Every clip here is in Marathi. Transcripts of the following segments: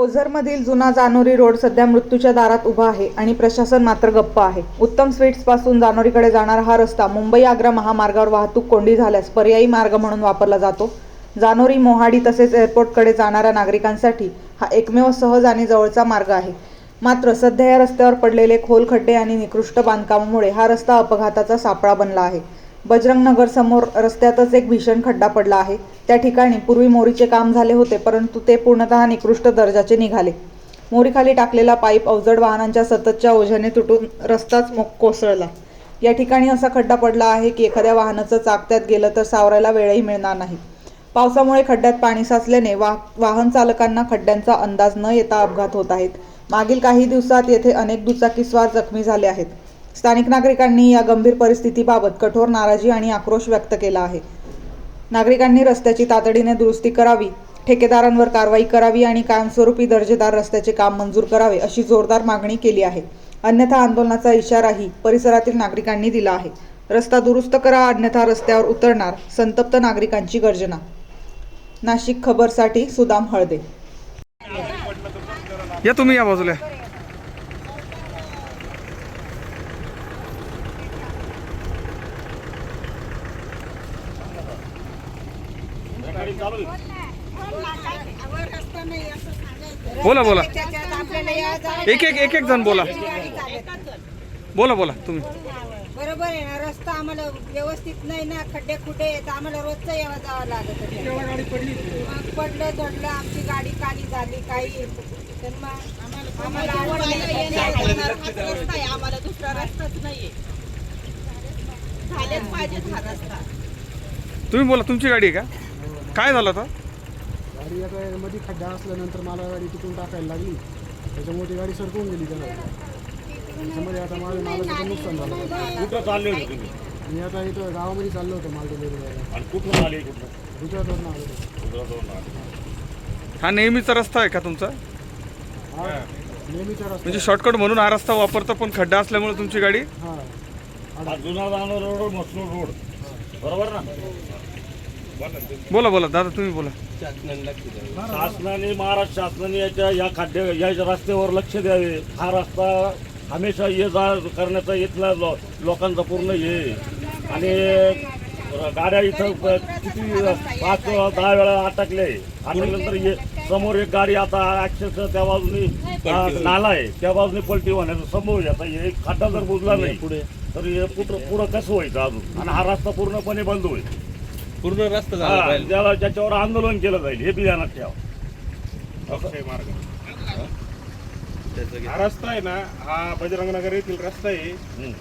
ओझरमधील जुना जानोरी रोड सध्या मृत्यूच्या दारात उभा आहे आणि प्रशासन मात्र गप्प आहे. उत्तम स्वीट्सपासून जानोरीकडे जाणारा हा रस्ता मुंबई आग्रा महामार्गावर वाहतूक कोंडी झाल्यास पर्यायी मार्ग म्हणून वापरला जातो. जानोरी मोहाडी तसेच एअरपोर्टकडे जाणाऱ्या नागरिकांसाठी हा एकमेव सहज आणि जवळचा मार्ग आहे. मात्र सध्या या रस्त्यावर पडलेले खोल खड्डे आणि निकृष्ट बांधकामामुळे हा रस्ता अपघाताचा सापळा बनला आहे. बजरंग नगर समोर रस्त्यातच एक भीषण खड्डा पडला आहे. त्या ठिकाणी पूर्वी मोरीचे काम झाले होते परंतु ते पूर्णतः निकृष्ट दर्जाचे निघाले. मोरीखाली टाकलेला पाईप अवजड वाहनांच्या सततच्या ओझ्याने तुटून रस्ताच मोक कोसळला. या ठिकाणी असा खड्डा पडला आहे की एखाद्या वाहनाचं चाक त्यात गेलं तर सावरायला वेळही मिळणार नाही. पावसामुळे खड्ड्यात पाणी साचल्याने वाह वाहन चालकांना खड्ड्यांचा अंदाज न येता अपघात होत आहेत. मागील काही दिवसात येथे अनेक दुचाकीस्वार जखमी झाले आहेत. स्थानिक नागरिकांनी या गंभीर परिस्थितीबाबत कठोर नाराजी आणि आक्रोश व्यक्त केला आहे. नागरिकांनी रस्त्याची तातडीने दुरुस्ती करावी ठेकेदारांवर कारवाई करावी आणि कायमस्वरूपी दर्जेदार रस्त्याचे काम मंजूर करावे अशी जोरदार मागणी केली आहे. अन्यथा आंदोलनाचा इशाराही परिसरातील नागरिकांनी दिला आहे. रस्ता दुरुस्त करा अन्यथा रस्त्यावर उतरणार संतप्त नागरिकांची गर्जना. नाशिक खबरसाठी सुदाम हळदे. या तुम्ही या बाजूला. बोला बोला. एक एक एक एक जण बोला. बोला बोला तुम्ही. बरोबर आहे ना रस्ता आम्हाला व्यवस्थित नाही ना खड्डे खुड्डे आहेत आम्हाला रोजचं यावं जावं लागत. मग पडलं झडलं आमची गाडी काली झाली काही. तर मग आम्हाला आम्हाला दुसरा रस्ताच नाहीये. झालेच पाहिजेत हा रस्ता. तुम्ही बोला तुमची गाडी आहे का? काय झालं आता? गाडी आता मध्ये खड्डा असल्यानंतर मला गाडी तिथून टाकायला लागली. त्याच्यामुळे ती गाडी सरकवून गेली त्याला. त्याच्यामध्ये आता माझ्या मालाचं नुकसान झालं. कुठं चालले होते तुम्ही? मी आता इथं गावामध्ये चाललो होतो माल डिलिव्हरी द्यायला आणि कुठून आले कुठं गुजरातवरून आलो होतो. गुजरातवरून आले. हा नेहमीचा रस्ता आहे का तुमचा? हा नेहमीचा रस्ता म्हणजे शॉर्टकट म्हणून हा रस्ता वापरता पण खड्डा असल्यामुळे तुमची गाडी? हा. हा जुना जाणं रोड मसरूळ रोड. बरोबर ना? बोला बोला दादा तुम्ही बोला. शासनाने महाराष्ट्र शासनाने याच्या या खाद्य या रस्त्यावर लक्ष द्यावे. हा रस्ता हमेशा ये जा करण्याचा इथला लो लोकांचा पूर्ण हे. आणि गाड्या इथं प- किती पाच दहा वेळा अटकले. अटकल्यानंतर ये समोर एक गाडी आता अक्षरशः त्या बाजूने नाला आहे. त्या बाजूने पलटी होण्याचा संभव आहे. आता हे खड्डा जर बुजला नाही पुढे? तर हे पुढं पुढं कसं व्हायचं अजून? आणि हा रस्ता पूर्णपणे बंद होईल. पूर्ण रस्ता हा, त्याला ज्याच्यावर आंदोलन केलं जाईल हे बी ध्यानात ठेवा हा रस्ता आहे ना हा बजरंग नगर येथील रस्ता आहे.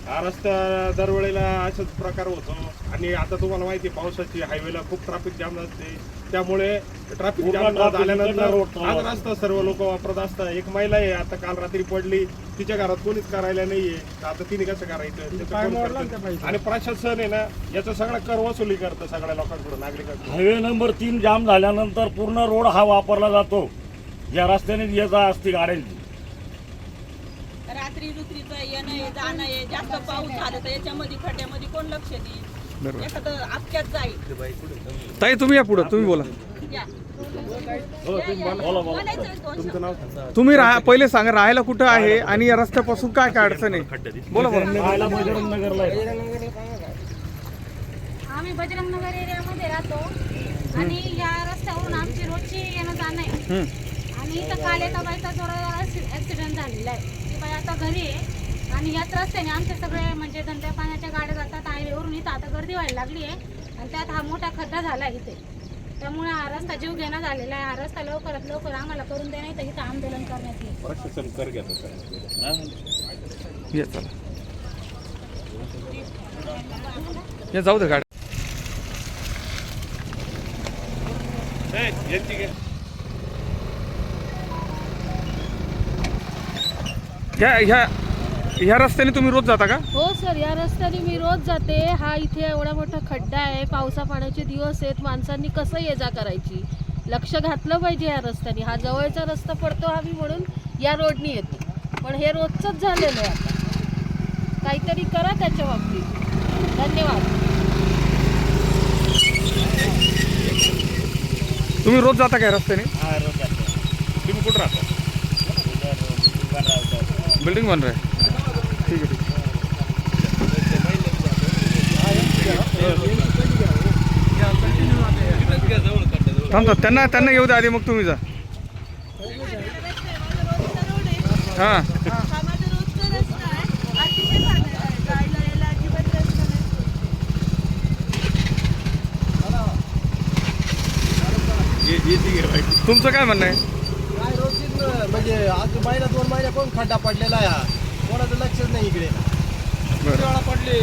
हा रस्ता दरवेळेला असाच प्रकार होतो. आणि आता तुम्हाला माहिती आहे, पावसाची हायवेला खूप ट्रॅफिक जाम असते त्यामुळे ट्रॅफिक पूर्ण जाम traffic झाल्यानंतर रोड हाच. रस्ता सर्व लोक वापरत असतात. एक महिला आहे आता काल रात्री पडली. तिच्या घरात कोणीच करायला नाहीये. तर आता तिने कसं करायचं? त्याचं पाय कोण मोडला करतं? ना त्या बाईचा. आणि प्रशासन आहे ना याचा सगळा कर वसुली करतं सगळ्या लोकांकडून नागरिकांकडून. हायवे नंबर तीन जाम झाल्यानंतर पूर्ण रोड हा वापरला जातो. या रस्त्याने ये जा असते गाड्यांची. रात्री रुत्रीचं येणं आहे जाणं आहे जास्त पाऊस झाला तर याच्यामध्ये खड्ड्यामध्ये कोण लक्ष देईल? बरोबर. एखादं अपघात जाईल. ताई तुम्ही या पुढं तुम्ही बोला. या. दोन शब्द. तुम्ही राहा पहिले सांगा राहायला कुठं आहे आणि या रस्त्यापासून काय काय अडचण आहे? बोला बोला. राहायला बजरंग नगरला आहे. आम्ही बजरंग नगर एरियामध्ये राहतो आणि या रस्त्यावरून आमची रोजची येणं जाणं आहे. हम्म. आणि इथं काल एका बाईचा जोरावर ॲक्सिडेंट झालेला आहे. आता घरी आहे. आणि याच रस्त्याने आमचे सगळे म्हणजे धंद्या पाण्याच्या गाड्या जातात हायवेवरून इथं आता गर्दी व्हायला लागली आहे. आणि त्यात हा मोठा खड्डा झाला आहे इथे. त्यामुळे हा रस्ता जीव घेणं झालेला आहे. हा रस्ता लवकरात लवकर आम्हाला करून देणार तर इथं आंदोलन करण्यात येईल. प्रशासन कर घेतं जाऊ दे गाडी. ह्या ह्या ह्या रस्त्याने तुम्ही रोज जाता का? हो सर या रस्त्याने मी रोज जाते. हा इथे एवढा मोठा खड्डा आहे. पावसा पाण्याचे दिवस आहेत. माणसांनी कसं ये जा करायची? लक्ष घातलं पाहिजे या रस्त्याने. हा जवळचा रस्ता पडतो हा मी म्हणून या रोडनी येते. पण हे रोजचंच झालेलं आहे आता. काहीतरी करा त्याच्या बाबतीत. धन्यवाद. तुम्ही रोज जाता का या रस्त्याने? हा, रोड आहे. तुम्ही कुठं राहता? बिल्डिंग बन रहा है। ठीक आहे ठीक आहे थांब त्यांना त्यांना येऊ द्या आधी मग तुम्ही जा. हां. हा आहे तुमचं काय म्हणणं आहे? म्हणजे आज महिना दोन महिना कोण खड्डा पडलेला आहे? हा कोणाचं लक्षच नाही इकडे. किती वेळा पडले?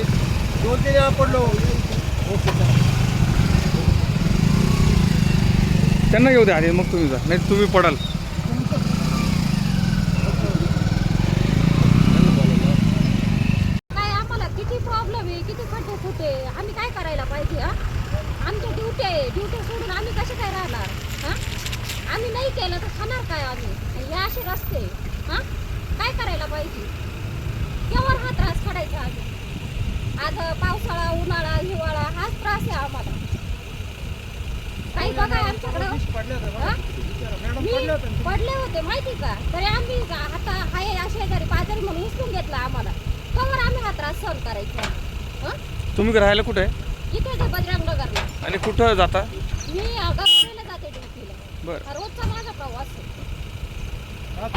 दोन तीन वेळा पडलो. त्यांना येऊ द्या आधी मग तुम्ही जा. नाही तुम्ही पडाल. काय आम्हाला किती प्रॉब्लेम आहे? किती खड्डे फुटे आम्ही काय करायला पाहिजे हा? आमच्या ड्युटी आहे. ड्युटी सोडून आम्ही कसे काय राहणार हा? आम्ही नाही केलं तर खाणार काय आम्ही? हे असे रस्ते हा? काय करायला पाहिजे? केव्हा हा त्रास काढायचा आम्ही आज पावसाळा उन्हाळा हिवाळा हाच त्रास आहे आम्हाला. काही बघा आमच्याकडं. हा? मी पडले होते. माहिती का? तरी आम्ही आता हाय शेजारी पाजारी म्हणून उचलून घेतला आम्हाला. कवर आम्ही हा त्रास सहन करायचा. हं? तुम्ही राहायला कुठे? इथे बजरंग नगरला आणि कुठं जाता? मी गरवाडीला जाते ड्युटीला. बरं. रोजचा माझा प्रवास आहे. हां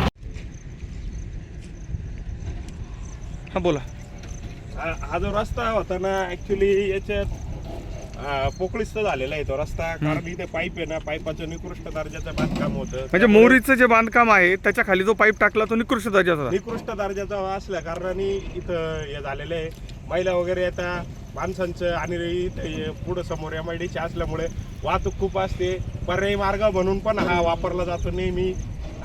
बोला. हा जो रस्ता होता ना ऍक्च्युली याच्यात अं, पोकळीस्त झालेला आहे तो रस्ता. कारण इथे पाईप आहे ना पाईपाचं निकृष्ट दर्जाचं बांधकाम होतं. म्हणजे मोरीचं जे बांधकाम आहे त्याच्याखाली जो पाईप टाकला तो निकृष्ट दर्जाचा. निकृष्ट दर्जाचा असल्या कारणाने इथं हे झालेलं आहे. महिला वगैरे येतात माणसांचं आणि इथं पुढं समोर एम आय डीचे असल्यामुळे वाहतूक खूप असते. पर्यायी मार्ग म्हणून पण हा वापरला जातो नेहमी.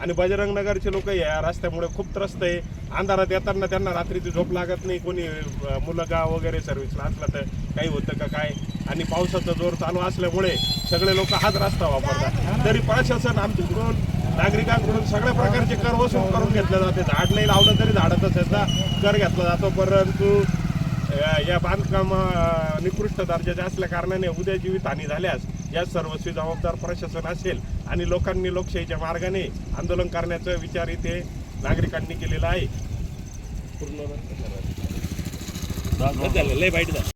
आणि बजरंग नगरचे लोक या रस्त्यामुळे खूप त्रस्त आहे. अंधारात येताना त्यांना रात्रीची झोप लागत नाही. कोणी मुलगा वगैरे सर्व्हिसला असला तर काही होतं का काय? आणि पावसाचा जोर चालू असल्यामुळे सगळे लोक हाच रस्ता वापरतात. तरी प्रशासन आमच्याकडून नागरिकांकडून सगळ्या प्रकारचे कर वसूल करून घेतले जाते. झाड नाही लावलं तरी झाडाचा त्याचा कर घेतला जातो. परंतु या बांधकाम निकृष्ट दर्जाचे असल्या कारणाने उद्या जीवितहानी झाल्यास या सर्वस्वी जबाबदार प्रशासन असेल आणि लोकांनी लोकशाहीच्या मार्गाने आंदोलन करण्याचा विचार इथे नागरिकांनी केलेला आहे. पूर्ण